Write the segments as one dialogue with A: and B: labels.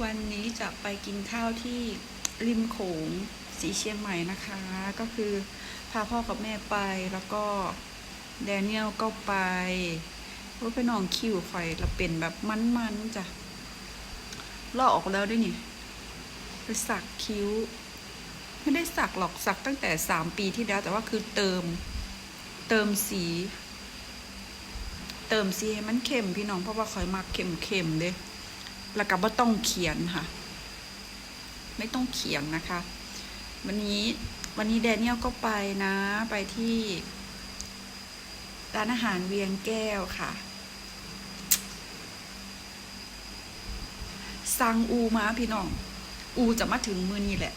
A: วันนี้จะไปกินข้าวที่ริมโขงสีเชียงใหม่นะคะ ก็คือพาพ่อกับแม่ไปแล้วก็แดเนียลก็ไปว่าไปนองคิวคอยเราเป็นแบบมันๆจ้ะลอกออกแล้วด้วยนี่ไปสักคิ้ว ไม่ได้สักหรอกสักตั้งแต่สามปีที่แล้ว แต่ว่าคือเติมเติมสี เติมสีให้มันเข้มพี่น้องเพราะว่าคอยมักเข้มๆเด้ แล้วก็บ่ต้องเขียนค่ะ ไม่ต้องเขียนนะคะ วันนี้วันนี้แดเนียลก็ไปนะ ไปที่ร้านอาหารเวียงแก้วค่ะสั่งอูมาพี่น้อง อูจะมาถึงมือนี้แหละ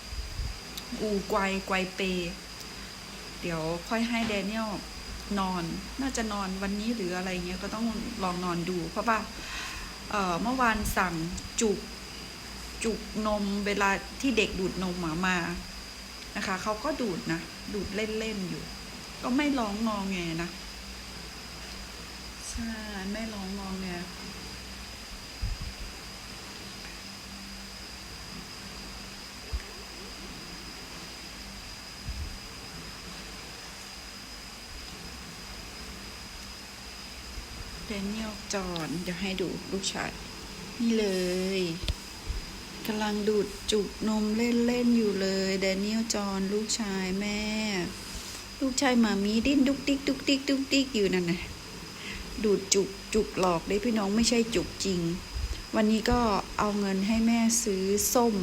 A: อูไกวไกวเป เดี๋ยวค่อยให้แดเนียลนอน น่าจะนอนวันนี้หรืออะไรเงี้ยก็ต้องลองนอนดู เพราะว่า เมื่อวานสั่งจุกจุกนมเวลาที่เด็กดูดนมหมามานะคะเขาก็ดูดนะ ดูดเล่นๆอยู่ ก็ไม่ร้องงองแงนะ ใช่ ไม่ร้องงองแง เดนเนียลจอนเดี๋ยวให้ดูลูกชาย นี่เลยกำลังดูดจุกนมเล่น ๆ อยู่เลยแดเนียลจอนลูกชายแม่ ลูกชายมามีดิ้นดุกดิกดุกดิกดุกดิกอยู่นั่นนะดูดจุกจุกหลอกได้พี่น้องไม่ใช่จุกจริง วันนี้ก็เอาเงินให้แม่ซื้อส้ม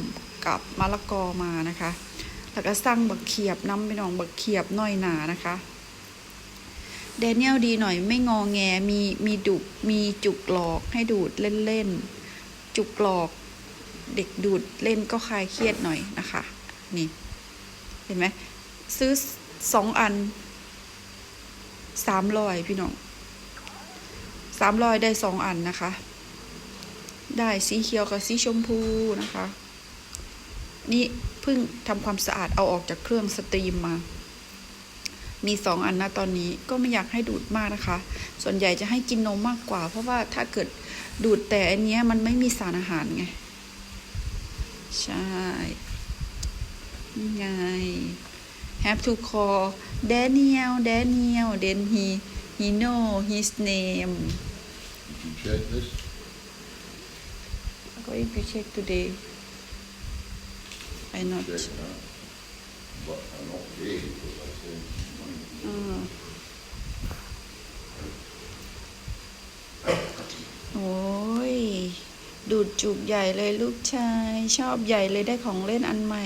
A: กับมะละกอมานะคะ แล้วก็สั่งบักเขียบน้ำพี่น้องบักเขียบน้อยหนานะคะ แดเนียลดีหน่อยไม่งอแงมีมีดุมีจุกหลอกให้ดูดเล่นๆ จุกหลอกเด็กดูดเล่นก็คลายเครียดหน่อยนะคะ นี่ เห็นไหมซื้อสองอันสามรอยพี่น้องสามรอยได้สองอันนะคะ ได้สีเขียวกับสีชมพูนะคะ นี่เพิ่งทำความสะอาดเอาออกจากเครื่องสตรีมมา มีสองอันนะตอนนี้ก็ไม่อยากให้ดูดมากนะคะ ส่วนใหญ่จะให้กินนมมากกว่า เพราะว่าถ้าเกิดดูดแต่อันเนี้ยมันไม่มีสารอาหารไง ใช่นี่ไง have to call Daniel Daniel then he he know his name
B: Did you check this?
A: going to check today I not
B: Check it out. But I don't pay but I say, money.
A: อ่าโอ้ย ดูดจูบใหญ่เลยลูกชาย ชอบใหญ่เลยได้ของเล่นอันใหม่